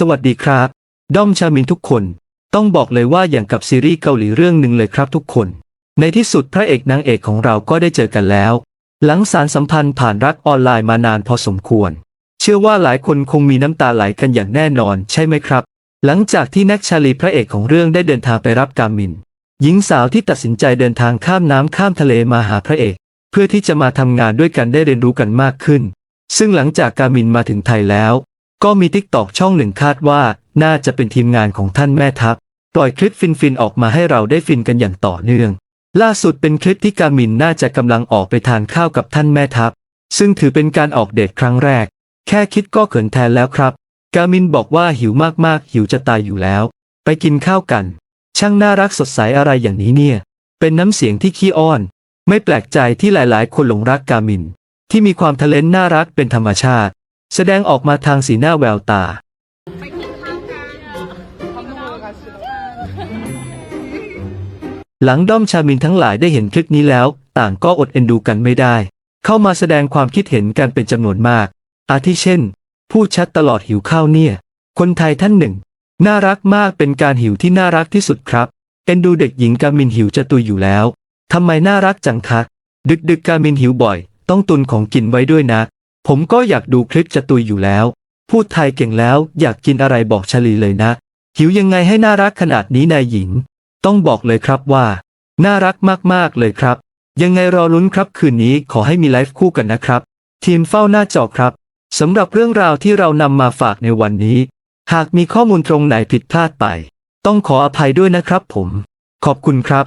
สวัสดีครับ ด้อมชามินทุกคน ต้องบอกเลยว่าอย่างกับซีรีส์เกาหลีเรื่องหนึ่งเลยครับทุกคน ในที่สุดพระเอกนางเอกของเราก็ได้เจอกันแล้ว หลังสารสัมพันธ์ผ่านรักออนไลน์มานานพอสมควร เชื่อว่าหลายคนคงมีน้ำตาไหลกันอย่างแน่นอนใช่ไหมครับ หลังจากที่แน็กชาลีพระเอกของเรื่องได้เดินทางไปรับกามิน หญิงสาวที่ตัดสินใจเดินทางข้ามน้ำข้ามทะเลมาหาพระเอก เพื่อที่จะมาทำงานด้วยกันได้เรียนรู้กันมากขึ้น ซึ่งหลังจากกามินมาถึงไทยแล้ว ก็มีทิกตอกช่องหนึ่งคาดว่าน่าจะเป็นทีมงานของท่านแม่ทัพปล่อยคลิปฟินๆออกมาให้เราได้ฟินกันอย่างต่อเนื่อง ล่าสุดเป็นคลิปที่กามินน่าจะกำลังออกไปทานข้าวกับท่านแม่ทัพ ซึ่งถือเป็นการออกเดทครั้งแรก แค่คิดก็เขินแทนแล้วครับ กามินบอกว่าหิวมากๆ หิวจะตายอยู่แล้ว ไปกินข้าวกัน ช่างน่ารักสดใสอะไรอย่างนี้เนี่ย เป็นน้ำเสียงที่ขี้อ้อน ไม่แปลกใจที่หลายๆ คนหลงรักกามิน ที่มีความทะเลนน่ารักเป็นธรรมชาติ แสดงออกมาทางสีหน้าแววตา หลังด้อมชามินทั้งหลายได้เห็นคลิปนี้แล้ว ต่างก็อดเอ็นดูกันไม่ได้ เข้ามาแสดงความคิดเห็นกันเป็นจำนวนมาก อาทิเช่นพูดชัดตลอดหิวข้าวเนี่ย คนไทยท่านหนึ่ง น่ารักมากเป็นการหิวที่น่ารักที่สุดครับ เอ็นดูเด็กหญิงกามินหิวจะตุยอยู่แล้วทำไมน่ารักจังคะดึกดึกกามินหิวบ่อย ต้องตุนของกินไว้ด้วยนะ ผมก็อยากดูคลิปจะตุยอยู่แล้ว พูดไทยเก่งแล้วอยากกินอะไรบอกชลีเลยนะ หิวยังไงให้น่ารักขนาดนี้นายหญิง ต้องบอกเลยครับว่า น่ารักมากๆเลยครับ ยังไงรอลุ้นครับคืนนี้ขอให้มีไลฟ์คู่กันนะครับ ทีมเฝ้าหน้าจอครับสำหรับเรื่องราวที่เรานำมาฝากในวันนี้ หากมีข้อมูลตรงไหนผิดพลาดไป ต้องขออภัยด้วยนะครับผม ขอบคุณครับ